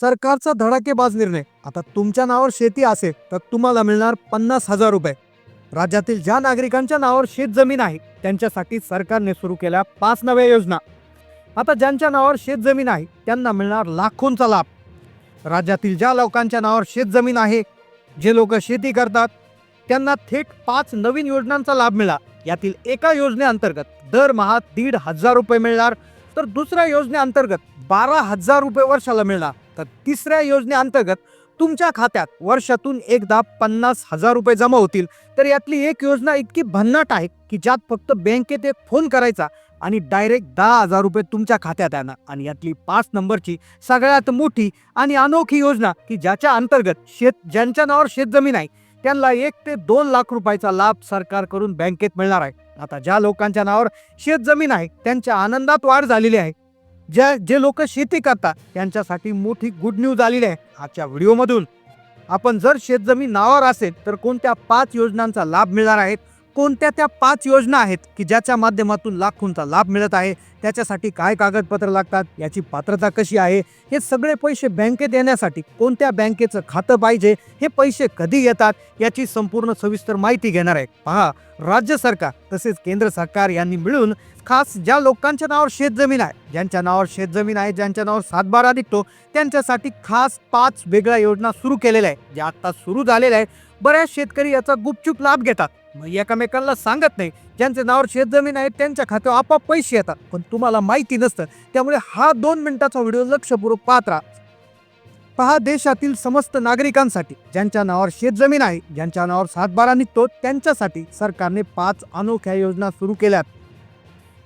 सरकारचा धडाकेबाज निर्णय. आता तुमच्या नावावर शेती असेल तर तुम्हाला मिळणार पन्नास हजार रुपये. राज्यातील ज्या नागरिकांच्या नावावर शेत जमीन आहे त्यांच्यासाठी सरकारने सुरू केल्या पाच नव्या योजना. आता ज्यांच्या नावावर शेत जमीन आहे त्यांना मिळणार लाखोंचा लाभ. राज्यातील ज्या लोकांच्या नावावर शेत जमीन आहे जे लोक शेती करतात त्यांना थेट पाच नवीन योजनांचा लाभ मिळाला. यातील एका योजनेअंतर्गत दरमहा दीड हजार रुपये मिळणार तर दुसऱ्या योजनेअंतर्गत बारा हजार रुपये वर्षाला मिळणार. तर तिसऱ्या योजनेअंतर्गत तुमच्या खात्यात वर्षातून एकदा पन्नास हजार रुपये जमा होतील. तर यातली एक योजना इतकी भन्नाट आहे की ज्यात फक्त बँकेत एक फोन करायचा आणि डायरेक्ट दहा हजार रुपये तुमच्या खात्यात येणार. आणि यातली पाच नंबरची सगळ्यात मोठी आणि अनोखी योजना की ज्याच्या अंतर्गत शेत ज्यांच्या नावावर शेतजमीन आहे त्यांना एक ते दोन लाख रुपयाचा लाभ सरकारकडून बँकेत मिळणार आहे. आता ज्या लोकांच्या नावावर शेतजमीन आहे त्यांच्या आनंदात वाढ झालेली आहे. ज्या जे लोक शेती करतात त्यांच्यासाठी मोठी गुड न्यूज आलेली आहे आजच्या व्हिडिओमधून आपण जर शेतजमीन नावावर असेल तर कोणत्या पाच योजनांचा लाभ मिळणार आहेत कोणत्या त्या पाच योजना आहेत की ज्याच्या माध्यमातून लाखोंचा लाभ मिळत आहे? त्याच्यासाठी काय कागदपत्र लागतात? याची पात्रता कशी आहे? हे सगळे पैसे बँकेत येण्यासाठी कोणत्या बँकेचं खातं पाहिजे? हे पैसे कधी येतात? याची संपूर्ण सविस्तर माहिती घेणार आहे. पहा राज्य सरकार तसेच केंद्र सरकार यांनी मिळून खास ज्या लोकांच्या नावावर शेतजमीन आहे ज्यांच्या नावावर शेतजमीन आहे ज्यांच्या नावावर सातबारा निघतो त्यांच्यासाठी खास पाच वेगळ्या योजना सुरू केलेल्या आहे ज्या आता सुरू झालेल्या आहे बऱ्याच शेतकरी याचा गुपचूप लाभ घेतात. मग एकमेकांना सांगत नाही. ज्यांच्या नावावर शेतजमीन आहे त्यांच्या खात्यावर आपोआप पैसे येतात. पण तुम्हाला माहिती नसतं. त्यामुळे हा दोन मिनिटाचा व्हिडिओ लक्षपूर्वक पाहत राहा. पहा देशातील समस्त नागरिकांसाठी ज्यांच्या नावावर शेतजमीन आहे ज्यांच्या नावावर सातबारा निघतो त्यांच्यासाठी सरकारने पाच अनोख्या योजना सुरू केल्यात.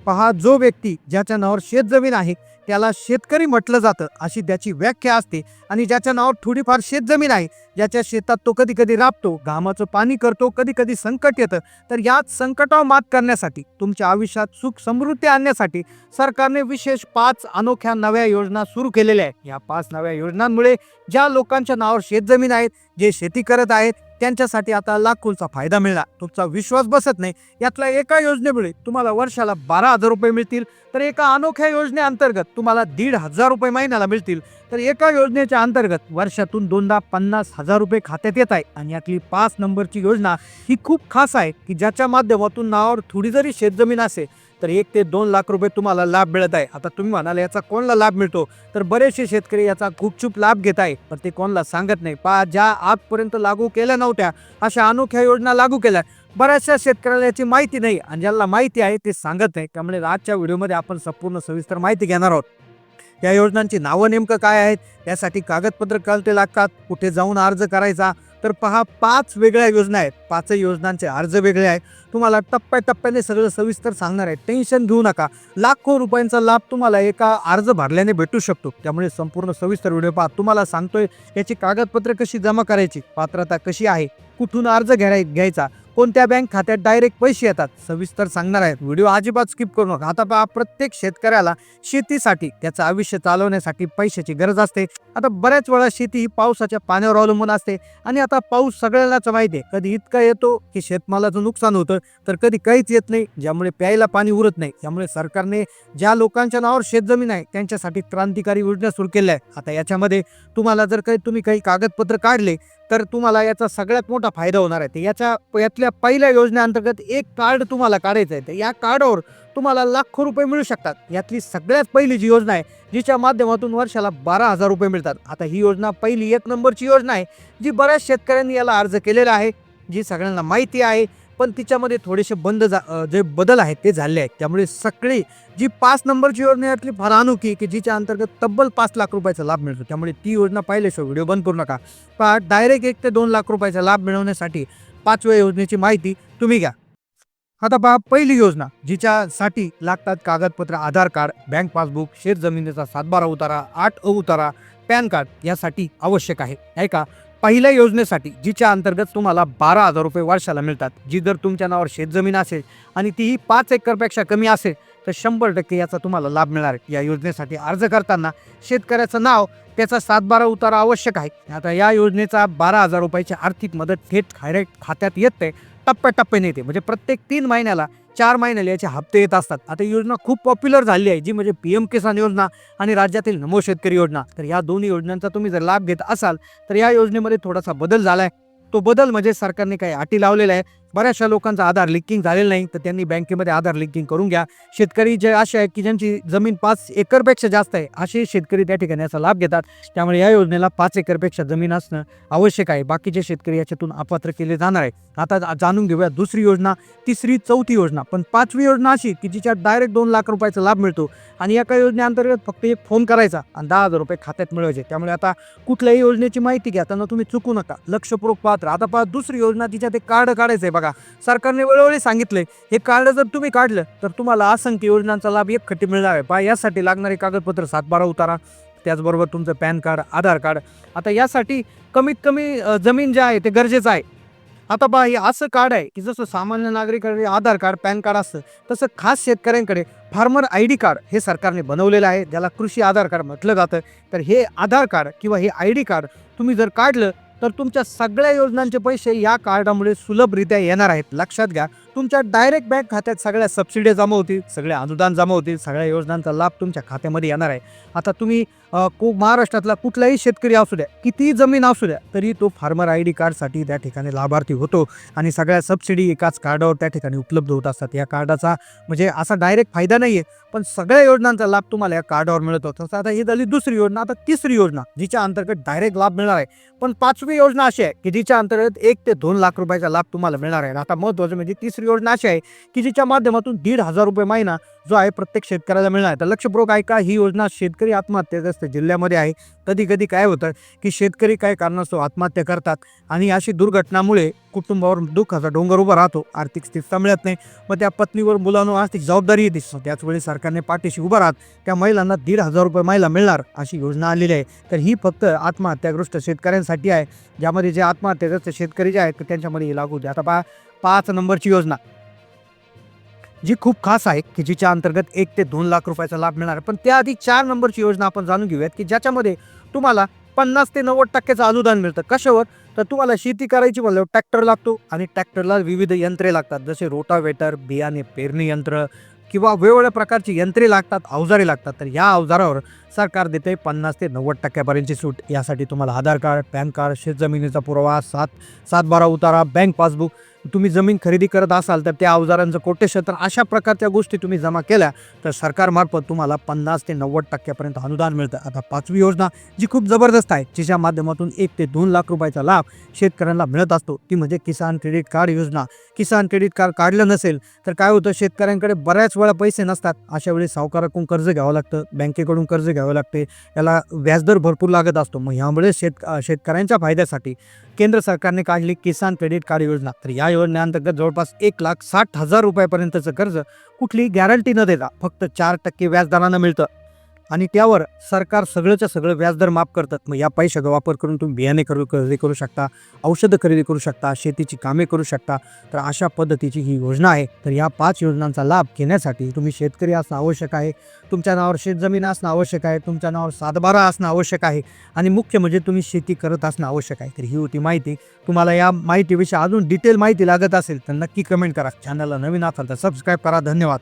पहा जो व्यक्ती ज्याच्या नावावर शेतजमीन आहे त्याला शेतकरी म्हटलं जातं अशी त्याची व्याख्या असते आणि ज्याच्या नावावर थोडीफार शेतजमीन आहे ज्याच्या शेतात तो कधी कधी राबतो घामाचं पाणी करतो कधी कधी संकट येतं. तर याच संकटावर मात करण्यासाठी तुमच्या आयुष्यात सुख समृद्धी आणण्यासाठी सरकारने विशेष पाच अनोख्या नव्या योजना सुरू केलेल्या आहेत. या पाच नव्या योजनांमुळे ज्या लोकांच्या नावावर शेतजमीन आहेत जे शेती करत आहेत त्यांच्यासाठी आता लाखोंचा फायदा मिळणार. तुमचा विश्वास बसत नाही. यातल्या एका योजनेमुळे तुम्हाला वर्षाला बारा हजार रुपये मिळतील. तर एका अनोख्या योजनेअंतर्गत तुम्हाला दीड हजार रुपये महिन्याला मिळतील. तर एका योजनेच्या अंतर्गत वर्षातून दोनदा पन्नास हजार रुपये खात्यात येत आहे. आणि यातली पाच नंबरची योजना ही खूप खास आहे की ज्याच्या माध्यमातून नावावर थोडी जरी शेतजमीन असेल तर एक ते दोन लाख रुपये तुम्हाला लाभ मिळत आहे. आता तुम्ही म्हणाल याचा कोणाला लाभ मिळतो? तर बरेचसे शेतकरी याचा गुपचूप लाभ घेत आहे. पण ते कोणाला सांगत नाही. पा ज्या आजपर्यंत लागू केल्या नव्हत्या अशा अनोख्या योजना लागू केल्या. बऱ्याचशा शेतकऱ्याला याची माहिती नाही. आणि ज्यांना माहिती आहे ते सांगत नाही. त्यामुळे आजच्या व्हिडिओमध्ये आपण संपूर्ण सविस्तर माहिती घेणार आहोत. या योजनांची नावं नेमकं काय आहेत? त्यासाठी कागदपत्र कळते लागतात. कुठे जाऊन अर्ज करायचा? तर पहा पाच वेगळ्या योजना आहेत. पाचही योजनांचे अर्ज वेगळे आहेत. तुम्हाला टप्प्याटप्प्याने सगळं सविस्तर सांगणार आहे. टेन्शन घेऊ नका. लाखो रुपयांचा लाभ तुम्हाला एका अर्ज भरल्याने भेटू शकतो. त्यामुळे संपूर्ण सविस्तर व्हिडिओ पहा. तुम्हाला सांगतोय याची कागदपत्र कशी जमा करायची? पात्रता कशी आहे? कुठून अर्ज घ्याय घ्यायचा? कोणत्या बँक खात्यात डायरेक्ट पैसे येतात? सविस्तर सांगणार आहेत. व्हिडिओ अजिबात स्किप करू नका. आता पहा प्रत्येक शेतकऱ्याला शेतीसाठी त्याचं आयुष्य चालवण्यासाठी पैशाची गरज असते. आता बऱ्याच वेळा शेती ही पावसाच्या पाण्यावर अवलंबून असते. आणि आता पाऊस सगळ्यांनाच माहिती आहे. कधी इतका येतो की शेतमालाचं नुकसान होतं तर कधी काहीच येत नाही ज्यामुळे प्यायला पाणी उरत नाही. त्यामुळे सरकारने ज्या लोकांच्या नावावर शेतजमीन आहे त्यांच्यासाठी क्रांतिकारी योजना सुरू केल्या आहे आता याच्यामध्ये तुम्हाला जर काही तुम्ही काही कागदपत्र काढले तर तुम्हाला याचा सगळ्यात मोठा फायदा होणार आहे. तर याच्या यातल्या पहिल्या योजनेअंतर्गत एक कार्ड तुम्हाला काढायचं आहे. तर या कार्डावर तुम्हाला लाखो रुपये मिळू शकतात. यातली सगळ्यात पहिली जी योजना आहे जिच्या माध्यमातून वर्षाला बारा हजार रुपये मिळतात. आता ही योजना पहिली एक नंबरची योजना आहे जी बऱ्याच शेतकऱ्यांनी याला अर्ज केलेला आहे जी सगळ्यांना माहिती आहे. पण तिच्यामध्ये थोडेसे बंद जा जे बदल आहेत ते झाले आहेत. त्यामुळे सगळी जी पाच नंबरची योजना आहे यातली फार अनोखी की जिच्या अंतर्गत तब्बल पाच लाख रुपयाचा लाभ मिळतो. त्यामुळे ती योजना पाहिल्याशिवाय व्हिडिओ बंद करू नका. पहा डायरेक्ट एक ते दोन लाख रुपयाचा लाभ मिळवण्यासाठी पाचव्या योजनेची माहिती तुम्ही घ्या. आता पहा पहिली योजना जिच्यासाठी लागतात कागदपत्र आधार कार्ड बँक पासबुक शेत जमिनीचा सातबारा उतारा आठ अ उतारा पॅन कार्ड यासाठी आवश्यक आहे. ऐका पहिल्या योजनेसाठी जिच्या अंतर्गत तुम्हाला बारा हजार रुपये वर्षाला मिळतात. जी जर तुमच्या नावावर शेतजमीन असेल आणि तीही पाच एकरपेक्षा कमी असेल तर शंभर टक्के याचा तुम्हाला लाभ मिळणार. आहे या योजनेसाठी अर्ज करताना शेतकऱ्याचं नाव त्याचा सातबारा उतारा आवश्यक आहे. आता या योजनेचा बारा हजार रुपयाची आर्थिक मदत थेट डायरेक्ट खात्यात येते टप्प्याटप्प्याने येते. म्हणजे प्रत्येक तीन महिन्याला चार महिन्याला याचे हप्ते येत असतात. आता योजना खूप पॉप्युलर झाली आहे जी म्हणजे पी एम किसान योजना आणि राज्यातील नमो शेतकरी योजना. तर या दोन्ही योजनांचा तुम्ही जर लाभ घेत असाल तर या योजनेमध्ये थोडासा बदल झाला आहे तो बदल म्हणजे सरकारने काही अटी लावलेल्या आहे बऱ्याचशा लोकांचा आधार लिंकिंग झालेलं नाही तर त्यांनी बँकेमध्ये आधार लिंकिंग करून घ्या. शेतकरी जे असे आहेत की ज्यांची जमीन पाच एकरपेक्षा जास्त आहे असे शेतकरी त्या ठिकाणी याचा लाभ घेतात. त्यामुळे या योजनेला पाच एकरपेक्षा जमीन असणं आवश्यक आहे. बाकीचे शेतकरी याच्यातून अपात्र केले जाणार आहे आता जाणून घेऊया दुसरी योजना तिसरी चौथी योजना. पण पाचवी योजना अशी की जिच्यात डायरेक्ट दोन लाख रुपयाचा लाभ मिळतो आणि एका योजनेअंतर्गत फक्त एक फोन करायचा आणि दहा हजार रुपये खात्यात मिळवायचे. त्यामुळे आता कुठल्याही योजनेची माहिती घ्या त्यांना तुम्ही चुकू नका. लक्षपूर्वक पात्र आता पहा दुसरी योजना तिच्यात एक कार्ड काढायचं आहे बघा सरकारने वेळोवेळी सांगितले हे कार्ड जर तुम्ही काढलं तर तुम्हाला असंख्य योजनांचा लाभ एक खट्टी मिळणार आहे. पहा यासाठी लागणारे कागदपत्र सातबारा उतारा त्याचबरोबर तुमचं पॅन कार्ड आधार कार्ड. आता यासाठी कमीत कमी जमीन जे आहे ते गरजेचं आहे. आता पहा हे असं कार्ड आहे की जसं सामान्य नागरिकांकडे आधार कार्ड पॅन कार्ड असतं तसं खास शेतकऱ्यांकडे फार्मर आय डी कार्ड हे सरकारने बनवलेलं आहे ज्याला कृषी आधार कार्ड म्हटलं जातं. तर हे आधार कार्ड किंवा हे आय डी कार्ड तुम्ही जर काढलं तर तुमच्या सगळ्या योजनांचे पैसे या कार्डामुळे सुलभरित्या येणार आहेत. लक्षात घ्या. तुमच्या डायरेक्ट बँक खात्यात सगळ्या सबसिडी जमा होतील सगळे अनुदान जमा होतील सगळ्या योजनांचा लाभ तुमच्या खात्यामध्ये येणार आहे. आता तुम्ही को महाराष्ट्रातला कुठलाही शेतकरी असू द्या कितीही जमीन असू द्या तरी तो फार्मर आय डी कार्डसाठी त्या ठिकाणी लाभार्थी होतो आणि सगळ्या सबसिडी एकाच कार्डावर त्या ठिकाणी उपलब्ध होत असतात. या कार्डाचा म्हणजे असा डायरेक्ट फायदा नाही आहे पण सगळ्या योजनांचा लाभ तुम्हाला या कार्डावर मिळत. तसं आता ही झाली दुसरी योजना आता तिसरी योजना जिच्या अंतर्गत डायरेक्ट लाभ मिळणार आहे. पण पाचवी योजना अशी आहे की जिच्या अंतर्गत एक ते दोन लाख रुपयाचा लाभ तुम्हाला मिळणार आहे. आता महत्त्वाचं म्हणजे तिसरी योजना अशी आहे की जिच्या माध्यमातून दीड हजार रुपये महिना जो आहे प्रत्येक शेतकऱ्याला मिळणार आहे. तर लक्षपूर्वक ऐका ही योजना शेतकरी आत्महत्याग्रस्त जिल्ह्यामध्ये आहे. कधी कधी काय होतं की शेतकरी काय कारणास्तव आत्महत्या करतात आणि अशी दुर्घटनामुळे कुटुंबावर दुःखाचा डोंगर उभा राहतो आर्थिक स्थिरता मिळत नाही. मग त्या पत्नीवर मुलांवर आर्थिक जबाबदारी येते. त्याचवेळी सरकारने पाठीशी उभा राहत त्या महिलांना दीड हजार रुपये महिला मिळणार अशी योजना आलेली आहे. तर ही फक्त आत्महत्याग्रस्त शेतकऱ्यांसाठी आहे. ज्यामध्ये जे आत्महत्याग्रस्त शेतकरी जे आहेत त्यांच्यामध्ये लागू होते आता पहा पाच नंबरची योजना. जी खूप खास आहे की जिच्या अंतर्गत एक ते दोन लाख रुपयाचा लाभ मिळणार पण त्याआधी चार नंबरची योजना आपण जाणून घेऊयात की ज्याच्यामध्ये तुम्हाला पन्नास ते नव्वद टक्क्याचं अनुदान मिळतं. कशावर? तर तुम्हाला शेती करायची म्हणल्यावर ट्रॅक्टर लागतो आणि ट्रॅक्टरला विविध यंत्रे लागतात जसे रोटावेटर बियाणे पेरणी यंत्र किंवा वेगवेगळ्या प्रकारची यंत्रे लागतात अवजारे लागतात. तर या अवजारावर सरकार देते पन्नास ते नव्वद टक्क्यापर्यंतची सूट. यासाठी तुम्हाला आधार कार्ड पॅन कार्ड शेतजमिनीचा पुरावा सात सात बारा उतारा बँक पासबुक तुम्ही जमीन खरेदी करत असाल तर त्या अवजारांचं कोटेशन तर अशा प्रकारच्या गोष्टी तुम्ही जमा केल्या तर सरकारमार्फत तुम्हाला पन्नास ते नव्वद टक्क्यापर्यंत अनुदान मिळतं. आता पाचवी योजना जी खूप जबरदस्त आहे जिच्या माध्यमातून एक ते दोन लाख रुपयाचा लाभ शेतकऱ्यांना मिळत असतो. ती म्हणजे किसान क्रेडिट कार्ड योजना. किसान क्रेडिट कार्ड काढलं नसेल तर काय होतं? शेतकऱ्यांकडे बऱ्याच वेळा पैसे नसतात. अशा वेळी सावकाराकडून कर्ज घ्यावं लागतं बँकेकडून कर्ज घ्यावं लागते. याला व्याजदर भरपूर लागत असतो. मग ह्यामुळे शेत शेतकऱ्यांच्या फायद्यासाठी केंद्र सरकारने काढली किसान क्रेडिट कार्ड योजना. तर या योजनेअंतर्गत जवळपास एक लाख साठ हजार रुपयापर्यंतचं कर्ज कुठली गॅरंटी न देता फक्त चार टक्के व्याजदरानं मिळतं. आणि त्यावर सरकार सगळंच्या सगळं व्याजदर माफ करतात. मग या पैशाचा वापर करून तुम्ही बियाणे करू खरेदी करू शकता औषधं खरेदी करू शकता शेतीची कामे करू शकता. तर अशा पद्धतीची ही योजना आहे. तर या पाच योजनांचा लाभ घेण्यासाठी तुम्ही शेतकरी असणं आवश्यक आहे. तुमच्या नावावर शेतजमीन असणं आवश्यक आहे. तुमच्या नावावर सातबारा असणं आवश्यक आहे. आणि मुख्य म्हणजे तुम्ही शेती करत असणं आवश्यक आहे. तर ही होती माहिती. तुम्हाला या माहितीविषयी अजून डिटेल माहिती लागत असेल तर नक्की कमेंट करा. चॅनलला नवीन असाल तर सबस्क्राईब करा. धन्यवाद.